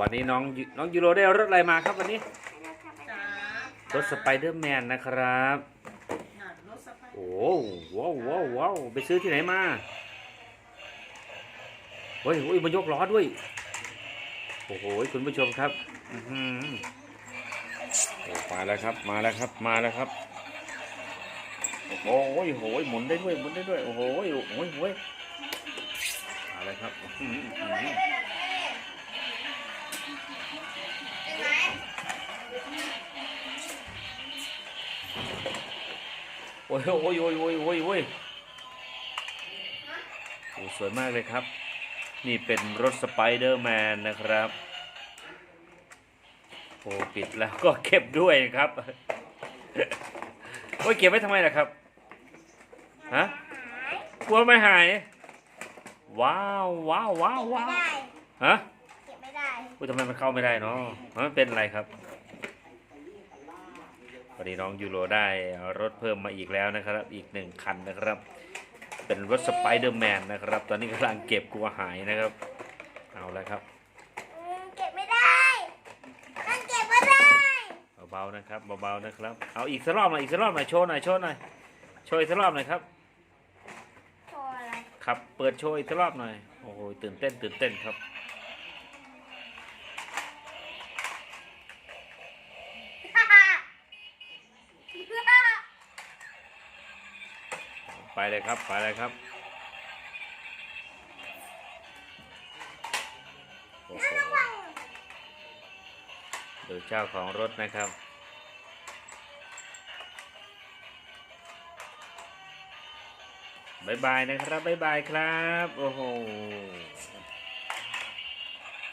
วันนี้น้องยูน้องยูโรได้รถอะไรมาครับวันนี้จ้ารถสไปเดอร์แมนนะครับน่ะรถสไปเดอร์โอ้ว้าวว้าวว้าวไปซื้อที่ไหนมาเฮ้ยเฮ้ยมันยกล้อด้วย โอ้โหคุณผู้ชมครับอื้อหือโอ้มาแล้วครับ มาแล้วครับ มาแล้วครับโอ้โหโหยหมุนได้ด้วยหมุนได้ด้วย โอ้โหโอ้ยโอ้ยโอ้ยมาแล้วครับ ยโอ้ยโอ้ยโอ้ยโอ้ยโอ้ยโอ้สวยมากเลยครับ นี่เป็นรถสไปเดอร์แมนนะครับโอ้ปิดแล้วก็เก็บด้วยนะครับโอ้ยเก็บไว้ทำไมล่ะครับฮะกลัวไม่หาย ว้าวว้าวว้าวว้าวได้ฮะเก็บไม่ได้อุ้ยทำไมมันเข้าไม่ได้เนาะมันเป็นอะไรครับ วันนี้น้องยูโรได้รถเพิ่มมาอีกแล้วนะครับ อีกหนึ่งคันนะครับ เป็นรถสไปเดอร์แมนนะครับ ตอนนี้กำลังเก็บกลัวหายนะครับ เอาแล้วครับอืมเก็บไม่ได้มันเก็บไม่ได้เบาๆนะครับเบาๆนะครับ เอาอีกสักรอบหน่อยอีกสักรอบหน่อยโชว์หน่อยโชว์หน่อยโชว์อีกสักรอบหน่อยครับโชว์อะไรครับเปิดโชว์อีกสักรอบหน่อยโอ้โหตื่นเต้นตื่นเต้นครับ ไปเลยครับ ไปเลยครับโอ้โหดูเจ้าของรถนะครับบายบายนะครับบายบายครับ โอ้โห